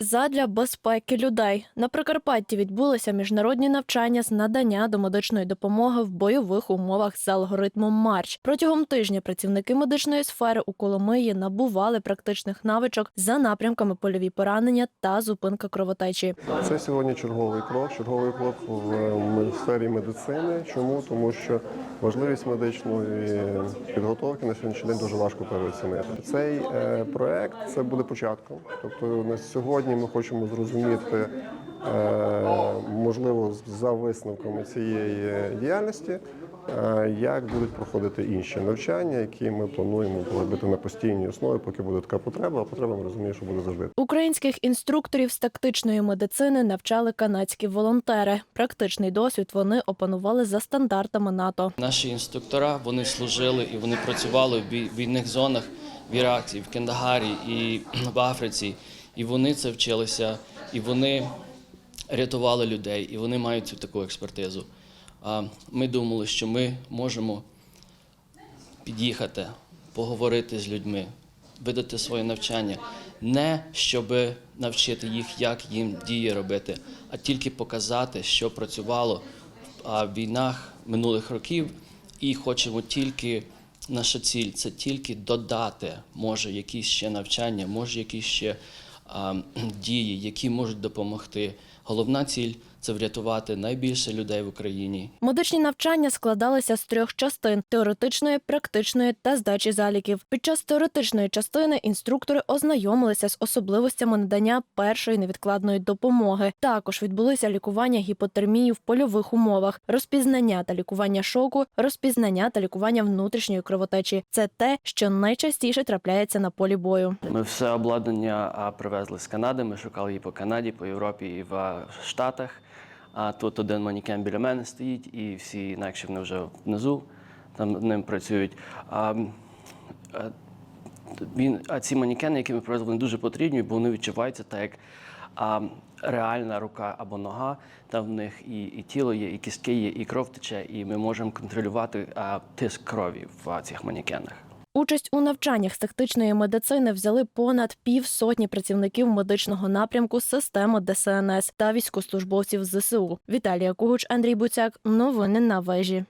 Задля безпеки людей на Прикарпатті відбулися міжнародні навчання з надання домедичної допомоги в бойових умовах з алгоритмом Марч. Протягом тижня працівники медичної сфери у Коломиї набували практичних навичок за напрямками польові поранення та зупинка кровотечі. Це сьогодні черговий крок, черговий крок в сфері медицини. Чому? Тому що важливість медичної підготовки на сьогоднішній день дуже важко переоцінити. Цей е, проект це буде початком. Тобто на сьогодні ми хочемо зрозуміти, е, можливо, за висновками цієї діяльності. е, Як будуть проходити інші навчання, які ми плануємо робити на постійній основі, поки буде така потреба, а потреба ми розуміємо, що буде завжди. Українських інструкторів з тактичної медицини навчали канадські волонтери. Практичний досвід вони опанували за стандартами НАТО. Наші інструктора вони служили і вони працювали в війних зонах в Іраці, в Кандагарі і в Африці. І вони це вчилися, і вони рятували людей, і вони мають цю таку експертизу. А Ми думали, що ми можемо під'їхати, поговорити з людьми, видати своє навчання, не щоб навчити їх, як їм дії робити, а тільки показати, що працювало в війнах минулих років, і хочемо тільки. Наша ціль це тільки додати, може, якісь ще навчання, може, якісь ще дії, які можуть допомогти. Головна ціль це врятувати найбільше людей в Україні Медичні навчання складалися з трьох частин: теоретичної, практичної та здачі заліків. Під час теоретичної частини інструктори ознайомилися з особливостями надання першої невідкладної допомоги. Також відбулися лікування гіпотермії в польових умовах, розпізнання та лікування шоку, розпізнання та лікування внутрішньої кровотечі. Це те, що найчастіше трапляється на полі бою. Ми все обладнання привезли з Канади. Ми шукали її по Канаді, по Європі і в а, Штатах. А тут один манікен біля мене стоїть, і всі інакше вони вже внизу там ним працюють. А, а, а ці манікени, які ми привезли, вони дуже потрібні, бо вони відчуваються так, як а, реальна рука або нога. Там в них і, і тіло є, і кістки є, і кров тече, і ми можемо контролювати а, тиск крові в а, цих манікенах. Участь у навчаннях з тактичної медицини взяли понад півсотні працівників медичного напрямку системи ДСНС та військовослужбовців ЗСУ. Віталія Кугуч, Андрій Буцяк. Новини на вежі.